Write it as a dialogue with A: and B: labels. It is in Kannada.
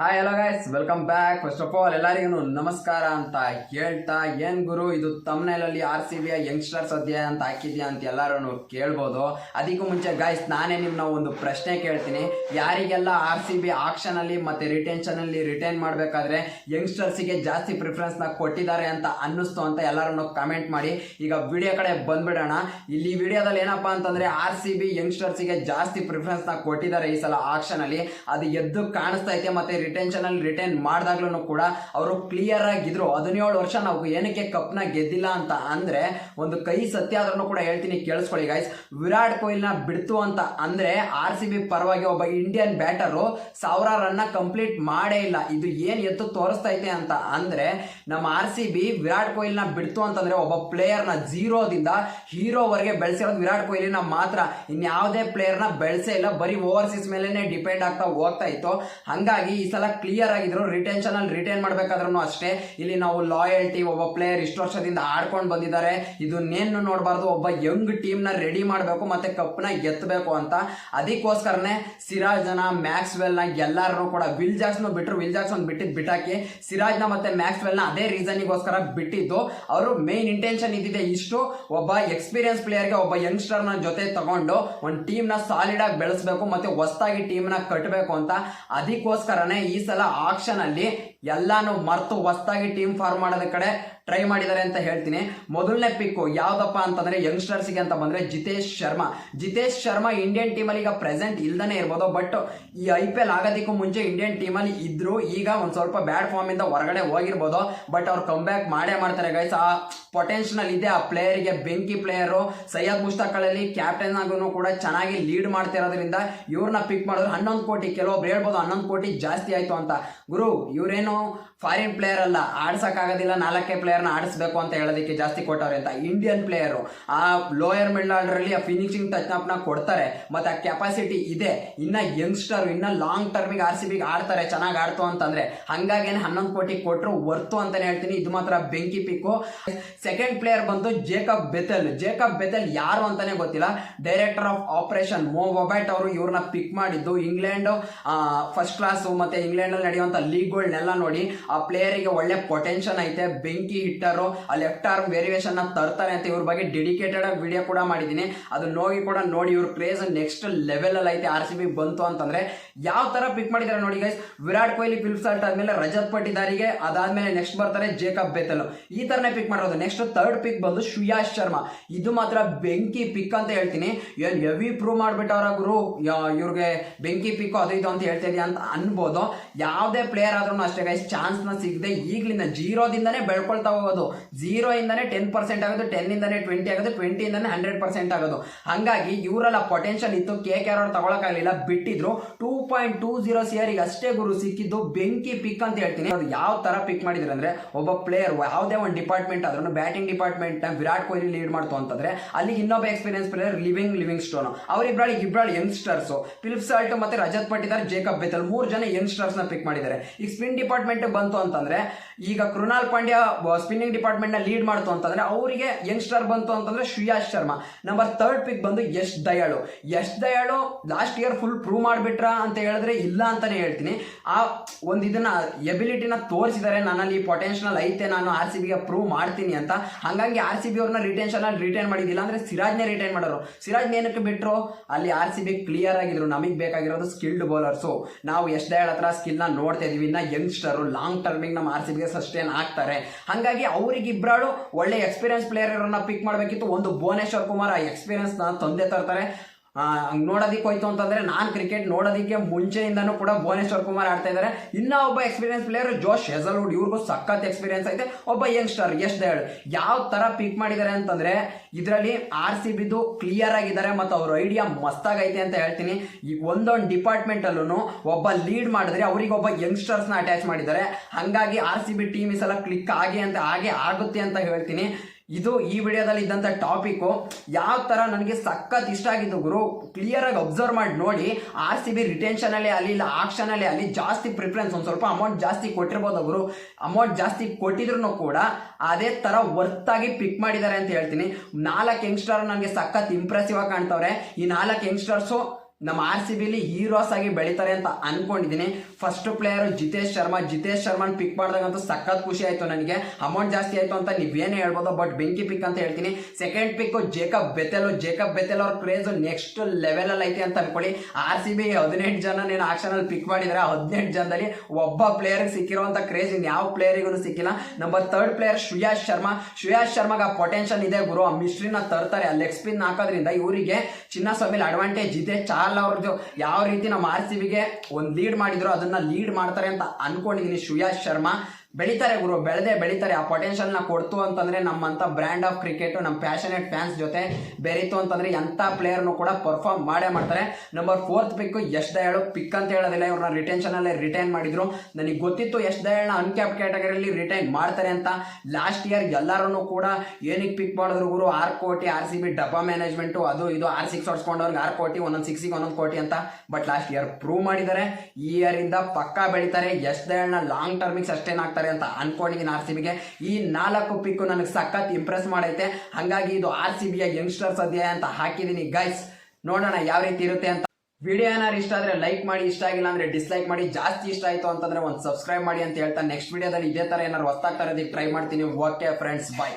A: Hi hello guys welcome back first of all ಎಲ್ಲರಿಗೂ ನಮಸ್ಕಾರ ಅಂತ ಹೇಳ್ತಾ, ಏನ್ ಗುರು, ಇದು ತಮ್ನೆಲಲ್ಲಿ ಆರ್ ಸಿ ಬಿ ಯಂಗ್ಸ್ಟರ್ಸ್ ಅಧ್ಯಾಯ ಅಂತ ಹಾಕಿದ್ಯಾ ಅಂತ ಎಲ್ಲರೂ ಕೇಳ್ಬೋದು. ಅದಕ್ಕೂ ಮುಂಚೆ ಗೈಸ್ ನಾನೇ ನಿಮ್ನ ಒಂದು ಪ್ರಶ್ನೆ ಕೇಳ್ತೀನಿ. ಯಾರಿಗೆಲ್ಲ ಆರ್ ಸಿ ಬಿ ಆಕ್ಷನ್ ಅಲ್ಲಿ ಮತ್ತೆ ರಿಟೆನ್ಷನ್ ಅಲ್ಲಿ ರಿಟೈನ್ ಮಾಡಬೇಕಾದ್ರೆ ಯಂಗ್ಸ್ಟರ್ಸಿಗೆ ಜಾಸ್ತಿ ಪ್ರಿಫರೆನ್ಸ್ನ ಕೊಟ್ಟಿದ್ದಾರೆ ಅಂತ ಅನ್ನಿಸ್ತು ಅಂತ ಎಲ್ಲರನ್ನು ಕಮೆಂಟ್ ಮಾಡಿ. ಈಗ ವಿಡಿಯೋ ಕಡೆ ಬಂದ್ಬಿಡೋಣ. ಇಲ್ಲಿ ವಿಡಿಯೋದಲ್ಲಿ ಏನಪ್ಪಾ ಅಂತಂದ್ರೆ ಆರ್ ಸಿ ಬಿ ಯಂಗ್ಸ್ಟರ್ಸಿಗೆ ಜಾಸ್ತಿ ಪ್ರಿಫರೆನ್ಸ್ನ ಕೊಟ್ಟಿದ್ದಾರೆ ಈ ಸಲ ಆಕ್ಷನ್ ಅಲ್ಲಿ. ಅದು ಎದ್ದು ಕಾಣಿಸ್ತಾ ಐತೆ ಮತ್ತೆ ರಿಟೆನ್ಷನ್ ಅಲ್ಲಿ ರಿಟೈನ್ ಮಾಡಿದಾಗ್ಲೂ ಕೂಡ ಅವರು ಕ್ಲಿಯರ್ ಆಗಿದ್ರು. ಹದಿನೇಳು ವರ್ಷ ನಾವು ಏನಕ್ಕೆ ಕಪ್ನ ಗೆದ್ದಿಲ್ಲ ಅಂತ ಅಂದ್ರೆ ಒಂದು ಕೈ ಸತ್ಯ ಆದ್ರೂ ಕೂಡ ಹೇಳ್ತೀನಿ, ಕೇಳಿಸ್ಕೊಳ್ಳಿ ಗೈಸ್ ವಿರಾಟ್ ಕೊಹ್ಲಿನ ಬಿಡ್ತು ಅಂತ ಅಂದ್ರೆ ಆರ್ ಸಿ ಬಿ ಪರವಾಗಿ ಒಬ್ಬ ಇಂಡಿಯನ್ ಬ್ಯಾಟರ್ ಸಾವಿರ ರನ್ನ ಕಂಪ್ಲೀಟ್ ಮಾಡೇ ಇಲ್ಲ. ಇದು ಏನ್ ಎತ್ತು ತೋರಿಸ್ತೈತೆ ಅಂತ ಅಂದ್ರೆ ನಮ್ಮ ಆರ್ ಸಿ ಬಿ ವಿರಾಟ್ ಕೊಹ್ಲಿನ ಬಿಡ್ತು ಅಂತಂದ್ರೆ ಒಬ್ಬ ಪ್ಲೇಯರ್ನ ಜೀರೋದಿಂದ ಹೀರೋವರೆಗೆ ಬೆಳೆಸಿರೋದು ವಿರಾಟ್ ಕೊಹ್ಲಿನ ಮಾತ್ರ. ಇನ್ಯಾವುದೇ ಪ್ಲೇಯರ್ನ ಬೆಳೆಸೇ ಇಲ್ಲ. ಬರೀ ಓವರ್ಸೀಸ್ ಮೇಲೆನೆ ಡಿಪೆಂಡ್ ಆಗ್ತಾ ಹೋಗ್ತಾ ಇತ್ತು. ಹಂಗಾಗಿ ಸಲ ಕ್ಲಿಯರ್ ಆಗಿದ್ರು ರಿಟೆನ್ಷನ್ ಅಲ್ಲಿ ರಿಟೈನ್ ಮಾಡ್ಬೇಕಾದ್ರೂ ಅಷ್ಟೇ. ಇಲ್ಲಿ ನಾವು ಲಾಯಲ್ಟಿ ಒಬ್ಬ ಪ್ಲೇಯರ್ ಇಷ್ಟು ವರ್ಷದಿಂದ ಆಡ್ಕೊಂಡು ಬಂದಿದ್ದಾರೆ. ಇದನ್ನೇನು ನೋಡಬಾರ್ದು, ಒಬ್ಬ ಯಂಗ್ ಟೀಮ್ನ ರೆಡಿ ಮಾಡಬೇಕು ಮತ್ತೆ ಕಪ್ನ ಎತ್ತಬೇಕು ಅಂತ. ಅದಕ್ಕೋಸ್ಕರನೇ ಸಿರಾಜ್ನ ಮ್ಯಾಕ್ಸ್ವೆಲ್ನ ಎಲ್ಲರನ್ನೂ ಎಲ್ಲಾರು ಕೂಡ ವಿಲ್ ಜಾಕ್ಸ್ನು ಬಿಟ್ಟರು ವಿಲ್ ಜಾಕ್ಸನ್ ಬಿಟ್ಟಿದ್ದು ಬಿಟ್ಟಾಕಿ ಸಿರಾಜ್ನ ಮತ್ತೆ ಮ್ಯಾಕ್ಸ್ವೆಲ್ನ ಅದೇ ರೀಸನಿಗೋಸ್ಕರ ಬಿಟ್ಟಿದ್ದು, ಅವರು ಮೇನ್ ಇಂಟೆನ್ಷನ್ ಇದ್ದಿದೆ ಇಷ್ಟು. ಒಬ್ಬ ಎಕ್ಸ್ಪೀರಿಯನ್ಸ್ ಪ್ಲೇಯರ್ಗೆ ಒಬ್ಬ ಯಂಗ್ಸ್ಟರ್ನ ಜೊತೆ ತಗೊಂಡು, ಒಂದು ಟೀಮ್ನ ಸಾಲಿಡ್ ಆಗಿ ಬೆಳೆಸಬೇಕು ಮತ್ತೆ ಹೊಸದಾಗಿ ಟೀಮ್ನ ಕಟ್ಟಬೇಕು ಅಂತ. ಅದಕ್ಕೋಸ್ಕರನೇ ಈ ಸಲ ಆಕ್ಷನ್ ಅಲ್ಲಿ ಎಲ್ಲಾನು ಮರ್ತು ಹೊಸ್ತಾಗಿ ಟೀಮ್ ಫಾರ್ಮ್ ಮಾಡೋದ ಕಡೆ ಟ್ರೈ ಮಾಡಿದ್ದಾರೆ ಅಂತ ಹೇಳ್ತೀನಿ. ಮೊದಲನೇ ಪಿಕ್ಕು ಯಾವ್ದಪ್ಪ ಅಂತಂದ್ರೆ ಯಂಗ್ಸ್ಟರ್ಸ್ಗೆ ಅಂತ ಬಂದ್ರೆ ಜಿತೇಶ್ ಶರ್ಮಾ. ಜಿತೇಶ್ ಶರ್ಮಾ ಇಂಡಿಯನ್ ಟೀಮಲ್ಲಿ ಈಗ ಪ್ರೆಸೆಂಟ್ ಇಲ್ದನೇ ಇರ್ಬೋದು. ಬಟ್ ಈ ಐ ಪಿ ಎಲ್ ಆಗೋದಕ್ಕೂ ಮುಂಚೆ ಇಂಡಿಯನ್ ಟೀಮಲ್ಲಿ ಇದ್ರು. ಈಗ ಒಂದು ಸ್ವಲ್ಪ ಬ್ಯಾಡ್ ಫಾರ್ಮ್ ಇಂದ ಹೊರಗಡೆ ಹೋಗಿರ್ಬೋದು. ಬಟ್ ಅವ್ರು ಕಮ್ ಬ್ಯಾಕ್ ಮಾಡೇ ಮಾಡ್ತಾರೆ ಗೈಸ್ ಆ ಪೊಟೆನ್ಷಿಯಲ್ ಇದೆ ಆ ಪ್ಲೇಯರ್ಗೆ ಬೆಂಕಿ ಪ್ಲೇಯರು ಸೈಯದ್ ಮುಷ್ತಾಕಲ್ಲಿ ಕ್ಯಾಪ್ಟನ್ ಆಗೂ ಕೂಡ ಚೆನ್ನಾಗಿ ಲೀಡ್ ಮಾಡ್ತಿರೋದ್ರಿಂದ ಇವ್ರನ್ನ ಪಿಕ್ ಮಾಡಿದ್ರು ಹನ್ನೊಂದು ಕೋಟಿ, ಕೆಲವೊಬ್ರು ಹೇಳ್ಬೋದು ಹನ್ನೊಂದು ಕೋಟಿ ಜಾಸ್ತಿ ಆಯ್ತು ಅಂತ. ಗುರು, ಇವ್ರೇನು ಫಾರಿನ್ ಪ್ಲೇಯರ್ ಅಲ್ಲ, ಆಡ್ಸೋಕ್ಕಾಗೋದಿಲ್ಲ, ನಾಲ್ಕೇ ಪ್ಲೇಯರ್ನ ಆಡಿಸ್ಬೇಕು ಅಂತ ಹೇಳೋದಕ್ಕೆ ಜಾಸ್ತಿ ಕೊಟ್ಟವ್ರೆ ಅಂತ. ಇಂಡಿಯನ್ ಪ್ಲೇಯರು ಆ ಲೋಯರ್ ಮಿಡಲ್ ಆರ್ಡರಲ್ಲಿ ಆ ಫಿನಿಶಿಂಗ್ ಟಚ್ನ ಕೊಡ್ತಾರೆ, ಮತ್ತೆ ಆ ಕೆಪಾಸಿಟಿ ಇದೆ. ಇನ್ನ ಯಂಗ್ಸ್ಟರ್ ಇನ್ನ ಲಾಂಗ್ ಟರ್ಮಿಗೆ ಆರ್ ಸಿ ಬಿಗೆ ಆಡ್ತಾರೆ, ಚೆನ್ನಾಗಿ ಆಡ್ತು ಅಂತಂದ್ರೆ ಹಂಗಾಗಿ ಹನ್ನೊಂದು ಕೋಟಿ ಕೊಟ್ಟರು ವರ್ತು ಅಂತಾನೆ ಹೇಳ್ತೀನಿ. ಇದು ಮಾತ್ರ ಬೆಂಕಿ ಪಿಕ್ಕು. ಸೆಕೆಂಡ್ ಪ್ಲೇಯರ್ ಬಂದು ಜೇಕಬ್ ಬೆತಲ್ ಜೇಕಬ್ ಬೆತಲ್ ಯಾರು ಅಂತಾನೆ ಗೊತ್ತಿಲ್ಲ. ಡೈರೆಕ್ಟರ್ ಆಫ್ ಆಪರೇಷನ್ ಮೋ ಬೊಬೈಟ್ ಅವರು ಇವ್ರನ್ನ ಪಿಕ್ ಮಾಡಿದ್ದು ಇಂಗ್ಲೆಂಡ್ ಫಸ್ಟ್ ಕ್ಲಾಸ್ ಮತ್ತೆ ಇಂಗ್ಲೆಂಡ್ ಅಲ್ಲಿ ನಡೆಯುವಂತ ಲೀಗ್ಗಳನ್ನೆಲ್ಲ ನೋಡಿ, ಆ ಪ್ಲೇಯರಿಗೆ ಒಳ್ಳೆ ಪೊಟೆನ್ಷಿಯಲ್ ಐತೆ. ಬೆಂಕಿ ಹಿಟ್ಟರು, ಆ ಲೆಫ್ಟ್ ಆರ್ಮ್ ವೇರಿಯೇಷನ್ ತರ್ತಾರೆ ಅಂತ ಇವ್ರ ಬಗ್ಗೆ ಡೆಡಿಕೇಟೆಡ್ ವಿಡಿಯೋ ಕೂಡ ಮಾಡಿದ್ದೀನಿ. ಅದು ನೋಡಿ ಕೂಡ ನೋಡಿ, ಇವ್ರ ಕ್ರೇಜ್ ನೆಕ್ಸ್ಟ್ ಲೆವೆಲ್ ಅಲ್ಲಿ ಐತೆ ಆರ್ ಸಿ ಬಿ ಬಂತು ಅಂತಂದ್ರೆ. ಯಾವ ತರ ಪಿಕ್ ಮಾಡಿದ್ದಾರೆ ನೋಡಿ guys Virat Kohli Philip start ಆದ್ಮೇಲೆ ರಜತ್ ಪಟ್ಟಿದಾರಿಗೆ, ಅದಾದ್ಮೇಲೆ ನೆಕ್ಸ್ಟ್ ಬರ್ತಾರೆ ಜೇಕಬ್ ಬೇತಲ್ ಈ ತರನೇ ಪಿಕ್ ಮಾಡಿರೋದು. ನೆಕ್ಸ್ಟ್ ಥರ್ಡ್ ಪಿಕ್ ಬಂದು ಶ್ರೇಯಾಸ್ ಶರ್ಮಾ ಇದು ಮಾತ್ರ ಬೆಂಕಿ ಪಿಕ್ ಅಂತ ಹೇಳ್ತೀನಿ. ಏನ್ ಹೆವಿ ಪ್ರೂವ್ ಮಾಡ್ಬಿಟ್ಟವ್ರ ಗುರು? ಇವ್ರಿಗೆ ಬೆಂಕಿ ಪಿಕ್ ಅದು ಇದು ಅಂತ ಹೇಳ್ತಾ ಅಂತ ಅನ್ಬೋದು. ಯಾವುದೇ ಪ್ಲೇಯರ್ ಆದ್ರೂ ಅಷ್ಟೇ ಗೈಸ್ ಚಾನ್ಸ್ನ ಸಿಗದೆ ಈಗಲಿಂದ ಜೀರೋದಿಂದನೇ ಬೆಳ್ಕೊಳ್ತಾ ಹೋಗೋದು. ಜೀರೋ ಇಂದನೇ ಟೆನ್ ಪರ್ಸೆಂಟ್ ಆಗೋದು ಟೆನ್ ಇಂದನೇ ಟ್ವೆಂಟಿ ಆಗೋದು ಟ್ವೆಂಟಿ ಇಂದನೇ ಹಂಡ್ರೆಡ್ ಪರ್ಸೆಂಟ್ ಆಗೋದು. ಹಂಗಾಗಿ ಇವರೆಲ್ಲ ಪೊಟೆನ್ಷಿಯಲ್ ಇತ್ತು ಕೆ ಕೆ ಆರ್ ತಗೊಳಕ್ಕಾಗಲಿಲ್ಲ. ಬಿಟ್ಟಿದ್ರು. ಟೂ ಪಾಯಿಂಟ್ ಟೂ ಜೀರೋ ಸಿಯರಿಗೆ ಅಷ್ಟೇ ಗುರು ಸಿಕ್ಕಿದ್ದು ಬೆಂಕಿ ಪಿಕ್ ಅಂತ ಹೇಳ್ತೀನಿ. ಅದು ಯಾವ ತರ ಪಿಕ್ ಮಾಡಿದ್ರು ಅಂದ್ರೆ ಒಬ್ಬ ಪ್ಲೇಯರ್ ಯಾವುದೇ ಒಂದು ಡಿಪಾರ್ಟ್ಮೆಂಟ್ ಆದ್ರೂ ಬ್ಯಾಟಿಂಗ್ ಡಿಪಾರ್ಟ್ಮೆಂಟ್ನ ವಿರಾಟ್ ಕೊಹ್ಲಿ ಲೀಡ್ ಮಾಡ್ತು ಅಂತಂದ್ರೆ ಅಲ್ಲಿ ಇನ್ನೊಬ್ಬ experience player living Livingstone ಅವರಿಬ್ಬರಲ್ಲಿ ಇಬ್ಬರಲ್ಲಿ ಯಂಗ್ಸ್ಟರ್ಸ್ ಫಿಲಿಪ್ ಸಾಲ್ಟ್ ಮತ್ತೆ ರಜತ್ ಪಟ್ಟಿದಾರ್ ಜೇಕಬ್ ಬೆತಲ್ ಮೂರು ಜನ ಯಂಗ್ಸ್ಟರ್ಸ್ನ ಪಿಕ್ ಮಾಡಿದ್ದಾರೆ. ಈಗ ಸ್ಪಿನ್ ಡಿಪಾರ್ಟ್ಮೆಂಟ್ ಬಂತು ಅಂತಂದ್ರೆ, ಈಗ ಕೃಣಾಲ್ ಪಾಂಡ್ಯ ಸ್ಪಿನ್ನಿಂಗ್ ಡಿಪಾರ್ಟ್ಮೆಂಟ್ನ ಲೀಡ್ ಮಾಡ್ತು ಅಂತಂದ್ರೆ, ಅವರಿಗೆ ಯಂಗ್ಸ್ಟರ್ ಬಂತು ಅಂತಂದ್ರೆ Shreyas Sharma. Number third pick ಬಂದು Yash Dayal. Yash Dayal last year full prove ಮಾಡ್ಬಿಟ್ರ ಅಂತ ಹೇಳಿದ್ರೆ ಇಲ್ಲ ಅಂತಾನೆ ಹೇಳ್ತೀನಿ. ಆ ಒಂದು ಇದನ್ನ ಎಬಿಲಿಟಿನ ತೋರಿಸಿದರೆ, ನನ್ನಲ್ಲಿ ಪೊಟೆನ್ಷಿಯಲ್ ಐತೆ, ನಾನು ಆರ್ ಸಿ ಬಿಗೆ ಪ್ರೂವ್ ಮಾಡ್ತೀನಿ ಅಂತ. ಹಂಗಾಗಿ ಆರ್ ಸಿ ಬಿ ಅವ್ರನ್ನ ರಿಟೆನ್ಷನ್ ಅಲ್ಲಿ ರಿಟೈನ್ ಮಾಡಿದಿಲ್ಲ ಅಂದ್ರೆ ಸಿರಾಜ್ನೇ ರಿಟೈನ್ ಮಾಡೋರು. ಸಿರಾಜ್ ಏನಕ್ಕೆ ಬಿಟ್ರು? ಅಲ್ಲಿ ಆರ್ ಸಿ ಬಿ ಕ್ಲಿಯರ್ ಆಗಿದ್ರು. ನಮಗೆ ಬೇಕಾಗಿರೋದು ಸ್ಕಿಲ್ಡ್ ಬೌಲರ್ಸು ನಾವು ಎಷ್ಟ್ ದಯಾಳ್ ಹತ್ರ ಸ್ಕಿಲ್ನ ನೋಡ್ತಾ ಇದೀವಿ. ಇನ್ನ ಯಂಗ್ಸ್ಟರ್ ಲಾಂಗ್ ಟರ್ಮಿಗೆ ನಮ್ಮ ಆರ್ ಸಿ ಬಿಗೆ ಸಸ್ಟೇನ್ ಆಗ್ತಾರೆ ಹಂಗಾಗಿ ಅವ್ರಿಗೆ ಇಬ್ಬರಾಳು ಒಳ್ಳೆ ಎಕ್ಸ್ಪೀರಿಯನ್ಸ್ ಪ್ಲೇಯರ್ ಇರೋನ್ನ ಪಿಕ್ ಮಾಡಬೇಕಿತ್ತು. ಒಂದು ಭುವನೇಶ್ವರ್ ಕುಮಾರ್ ಆ ಎಕ್ಸ್ಪೀರಿಯನ್ಸ್ನ ತಂದೆ ತರ್ತಾರೆ. ಹಂಗ್ ನೋಡೋದಕ್ಕೆ ಹೋಯ್ತು ಅಂತಂದರೆ ನಾನು ಕ್ರಿಕೆಟ್ ನೋಡೋದಕ್ಕೆ ಮುಂಚೆಯಿಂದನೂ ಕೂಡ ಭುವನೇಶ್ವರ್ ಕುಮಾರ್ ಆಡ್ತಾ ಇದ್ದಾರೆ ಇನ್ನೂ ಒಬ್ಬ ಎಕ್ಸ್ಪೀರಿಯನ್ಸ್ ಪ್ಲೇಯರ್ ಜೋಶ್ ಹೆಸಲ್ವುಡ್ ಇವ್ರಿಗೂ ಸಖತ್ ಎಕ್ಸ್ಪೀರಿಯನ್ಸ್ ಐತೆ. ಒಬ್ಬ ಯಂಗ್ಸ್ಟರ್ ಯಶ್ ದಯಾಳ್. ಯಾವ ಥರ ಪಿಕ್ ಮಾಡಿದ್ದಾರೆ ಅಂತಂದರೆ ಇದರಲ್ಲಿ ಆರ್ ಸಿ ಬಿದು ಕ್ಲಿಯರ್ ಆಗಿದ್ದಾರೆ ಮತ್ತು ಅವ್ರ ಐಡಿಯಾ ಮಸ್ತಾಗೈತೆ ಅಂತ ಹೇಳ್ತೀನಿ. ಈ ಒಂದೊಂದು ಡಿಪಾರ್ಟ್ಮೆಂಟಲ್ಲೂ ಒಬ್ಬ ಲೀಡ್ ಮಾಡಿದ್ರೆ ಅವ್ರಿಗೆ ಒಬ್ಬ ಯಂಗ್ಸ್ಟರ್ಸ್ನ ಅಟ್ಯಾಚ್ ಮಾಡಿದ್ದಾರೆ. ಹಾಗಾಗಿ ಆರ್ ಸಿ ಬಿ ಟೀಮ್ ಈ ಸಲ ಕ್ಲಿಕ್ ಆಗಿ ಅಂತ ಹಾಗೆ ಆಗುತ್ತೆ ಅಂತ ಹೇಳ್ತೀನಿ. ಇದು ಈ ವಿಡಿಯೋದಲ್ಲಿ ಇದ್ದಂಥ ಟಾಪಿಕ್ಕು ಯಾವ ಥರ ನನಗೆ ಸಖತ್ ಇಷ್ಟ ಆಗಿದ್ದು ಗುರು ಕ್ಲಿಯರ್ ಆಗಿ ಅಬ್ಸರ್ವ್ ಮಾಡಿ ನೋಡಿ. ಆರ್ ಸಿ ಬಿ ರಿಟೆನ್ಷನ್ ಅಲ್ಲಿ ಇಲ್ಲ ಆಕ್ಷನ್ ಅಲ್ಲಿ ಜಾಸ್ತಿ ಪ್ರಿಫರೆನ್ಸ್ ಒಂದು ಸ್ವಲ್ಪ ಅಮೌಂಟ್ ಜಾಸ್ತಿ ಕೊಟ್ಟಿರ್ಬೋದು ಗುರು. ಅಮೌಂಟ್ ಜಾಸ್ತಿ ಕೊಟ್ಟಿದ್ರು ಕೂಡ ಅದೇ ತರ ವರ್ತ್ ಆಗಿ ಪಿಕ್ ಮಾಡಿದ್ದಾರೆ ಅಂತ ಹೇಳ್ತೀನಿ. ನಾಲ್ಕು ಯಂಗ್ಸ್ಟರ್ ನನಗೆ ಸಖತ್ ಇಂಪ್ರೆಸಿವ್ ಆಗಿ ಕಾಣ್ತವ್ರೆ. ಈ ನಾಲ್ಕು ಯಂಗ್ಸ್ಟರ್ಸು ನಮ್ಮ ಆರ್ ಸಿ ಬಿಲಿ ಹೀರೋಸ್ ಆಗಿ ಬೆಳಿತಾರೆ ಅಂತ ಅನ್ಕೊಂಡಿದ್ದೀನಿ. First player Jitesh Sharma. Jitesh ಶರ್ಮನ್ ಪಿಕ್ ಮಾಡಿದಾಗಂತೂ ಸಖತ್ ಖುಷಿ ಆಯ್ತು ನನಗೆ. ಅಮೌಂಟ್ ಜಾಸ್ತಿ ಆಯ್ತು ಅಂತ ನೀವೇನೇ ಹೇಳ್ಬೋದು ಬಟ್ ಬೆಂಕಿ ಪಿಕ್ ಅಂತ ಹೇಳ್ತೀನಿ. Second pick Jacob Bethell Jacob Bethell ಅವ್ರ ಕ್ರೇಜ್ ನೆಕ್ಸ್ಟ್ ಲೆವೆಲ್ ಅಲ್ಲಿ ಐತೆ ಅಂತ ಅನ್ಕೊಳ್ಳಿ. ಆರ್ ಸಿ ಬಿ ಹದಿನೆಂಟು ಜನ ನೀನು ಆಕ್ಷನ್ ಪಿಕ್ ಮಾಡಿದರೆ ಹದಿನೆಂಟು ಜನದಲ್ಲಿ ಒಬ್ಬ ಪ್ಲೇಯರ್ ಸಿಕ್ಕಿರುವಂತ ಕ್ರೇಜ್ ಇನ್ ಯಾವ ಪ್ಲೇಯರಿಗೂ ಸಿಕ್ಕಿಲ್ಲ. Number third player Shreyas Sharma. Shreyas ಶರ್ಮಾಗ potential ಇದೆ ಗುರು. ಆ ಮಿಸ್ಟ್ರಿನ ತರ್ತಾರೆ. ಆ ಲೆಗ್ ಸ್ಪಿನ್ ಹಾಕೋದ್ರಿಂದ ಇವರಿಗೆ ಚಿನ್ನಸ್ವಾಮಿಲಿ ಅಡ್ವಾಂಟೇಜ್ ಇದೆ. ಚಾಲ್ ಅವ್ರದ್ದು. ಯಾವ ರೀತಿ ನಮ್ಮ ಆರ್ ಸಿ ಬಿಗೆ ಒಂದು ಲೀಡ್ ಮಾಡಿದ್ರು, ಅದನ್ನ ಲೀಡ್ ಮಾಡ್ತಾರೆ ಅಂತ ಅನ್ಕೊಂಡಿದ್ದೀನಿ ಶ್ರೇಯಾಸ್ ಶರ್ಮಾ. ಬೆಳಿತಾರೆ ಗುರು, ಬೆಳೆದೇ ಬೆಳಿತಾರೆ. ಆ ಪೊಟೆನ್ಷಿಯಲ್ನ ಕೊಡ್ತು ಅಂತಂದ್ರೆ ನಮ್ಮಂತ ಬ್ರ್ಯಾಂಡ್ ಆಫ್ ಕ್ರಿಕೆಟ್ ನಮ್ಮ ಪ್ಯಾಷನೇಟ್ ಫ್ಯಾನ್ಸ್ ಜೊತೆ ಬೆರೀತು ಅಂತಂದ್ರೆ ಎಂಥ ಪ್ಲೇಯರ್ನು ಕೂಡ ಪರ್ಫಾರ್ಮ್ ಮಾಡೇ ಮಾಡ್ತಾರೆ. Number fourth pick Yash Dayal pick ಅಂತ ಹೇಳೋದಿಲ್ಲ, ಇವ್ರನ್ನ ರಿಟೆನ್ಷನ್ ಅಲ್ಲೇ ರಿಟೈನ್ ಮಾಡಿದ್ರು. ನನಗೆ ಗೊತ್ತಿತ್ತು ಯಶ್ ಅನ್ ಅನ್ಕ್ಯಾಪ್ ಕ್ಯಾಟಗರಿಯಲ್ಲಿ ರಿಟೈನ್ ಮಾಡ್ತಾರೆ ಅಂತ. ಲಾಸ್ಟ್ ಇಯರ್ ಎಲ್ಲರೂ ಕೂಡ ಏನಕ್ಕೆ ಪಿಕ್ ಮಾಡಿದ್ರು ಗುರು, ಆರು ಕೋಟಿ, ಆರ್ ಸಿ ಬಿ ಡಬ್ಬಾ ಮ್ಯಾನೇಜ್ಮೆಂಟು ಅದು ಇದು ಆರ್ ಸಿಕ್ಸ್ ಹೊಡ್ಸ್ಕೊಂಡವ್ರಿಗೆ ಆರು ಕೋಟಿ, ಒಂದೊಂದು ಸಿಕ್ಸಿಗೆ ಒಂದೊಂದು ಕೋಟಿ ಅಂತ. ಬಟ್ ಲಾಸ್ಟ್ ಇಯರ್ ಪ್ರೂವ್ ಮಾಡಿದ್ದಾರೆ. ಈ ಇಯರ್ ಇಂದ ಪಕ್ಕಾ ಬೆಳಿತಾರೆ. ಯಶ್ ದಯಾಳ್ನ ಲಾಂಗ್ ಟರ್ಮಿಗೆ ಸಸ್ಟೈನ್ ಆಗ್ತಾರೆ ಅಂತ ಅನ್ಕೊಂಡಿದ್ದೀನಿ ಆರ್ ಸಿ ಬಿಗೆ. ಈ ನಾಲ್ಕು ಪಿಕ್ಕು ನನಗೆ ಸಖತ್ ಇಂಪ್ರೆಸ್ ಮಾಡೈತೆ. ಹಾಗಾಗಿ ಇದು ಆರ್ ಸಿ ಬಿಯ ಯಂಗ್ಸ್ಟರ್ಸ್ ಅಧ್ಯಾಯ ಅಂತ ಹಾಕಿದ್ದೀನಿ ಗೈಸ್ ನೋಡೋಣ ಯಾವ ರೀತಿ ಇರುತ್ತೆ ಅಂತ. ವಿಡಿಯೋ ಏನಾದ್ರು ಇಷ್ಟ ಆದ್ರೆ ಲೈಕ್ ಮಾಡಿ, ಇಷ್ಟ ಆಗಿಲ್ಲ ಅಂದ್ರೆ ಡಿಸ್ಲೈಕ್ ಮಾಡಿ, ಜಾಸ್ತಿ ಇಷ್ಟ ಆಯ್ತು ಅಂತಂದ್ರೆ ಒಂದು ಸಬ್ಸ್ಕ್ರೈಬ್ ಮಾಡಿ ಅಂತ ಹೇಳ್ತಾ ನೆಕ್ಸ್ಟ್ ವಿಡಿಯೋದಲ್ಲಿ ಇದೇ ತರ ಏನಾದ್ರು ಹೊಸ್ತಾಗ್ತಾ ಇರೋದಕ್ಕೆ ಟ್ರೈ ಮಾಡ್ತೀನಿ. Okay friends bye